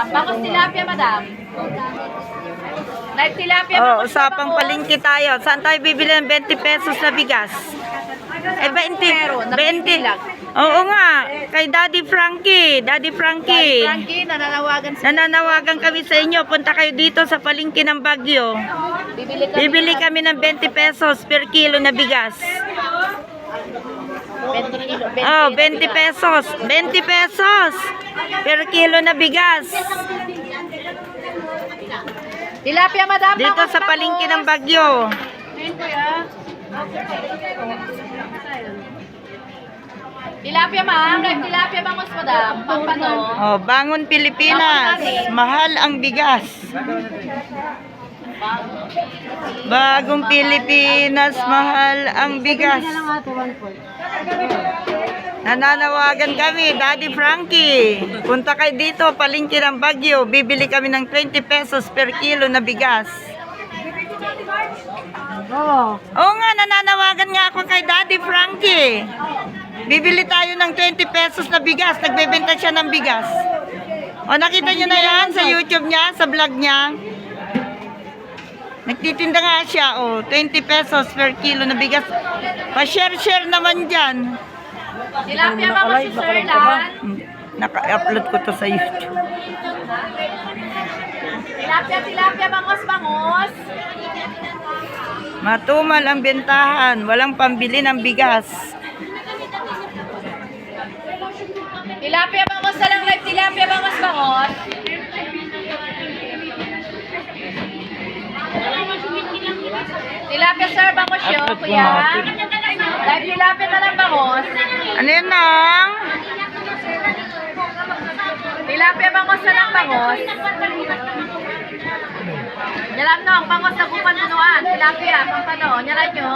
madam. Bangos tilapia, madam. Live tilapia, Oh, usapang palingki tayo. Saan tayo bibili ng 20 pesos na bigas? Eh, 20. Meron, 20. nabibilag. Oo nga. Kay Daddy Frankie. Daddy Frankie. Frankie, nananawagan sa... Nananawagan kami sa inyo. Punta kayo dito sa palingki ng Bagyo. Bibili kami. Bibili kami ng 20 pesos per kilo na bigas. 20 kilo. 20 Oh, 20 pesos. 20 pesos per kilo na bigas. Tilapia, madam. Dito sa palingki ng. Bagyo. Tilapia, ma'am. Tilapia, bangos, madam. Pampano. Oh, bangon Pilipinas. Mahal ang bigas. Bagong Pilipinas, mahal ang bigas. Nananawagan kami, Daddy Frankie. Punta kayo dito, palingki ng Bagyo. Bibili kami ng 20 pesos per kilo na bigas. Oo nga, nananawagan nga ako kay Daddy Frankie. Bibili tayo ng 20 pesos na bigas. Nagbebenta siya ng bigas. O, nakita niyo na yan sa YouTube niya, sa vlog niya. Nagtitinda nga siya, o, 20 pesos per kilo na bigas. Pa-share-share naman dyan. Tilapia, bangos, si Sir Lan. Hmm, Naka-upload ko to sa YouTube. Tilapia, tilapia, bangos, bangos. Matumal ang bentahan. Walang pambili ng bigas. Tilapia, bangos na lang. Live tilapia, bangos, bangos. Tilapia, sir, bangos yun, kuya. Live tilapia na lang, bangos. Ano yun nang? Tilapia, bangos na lang, bangos. Yalam no, ang bangos na kupan tunuan. Tilapia, pampano. Nyalan nyo.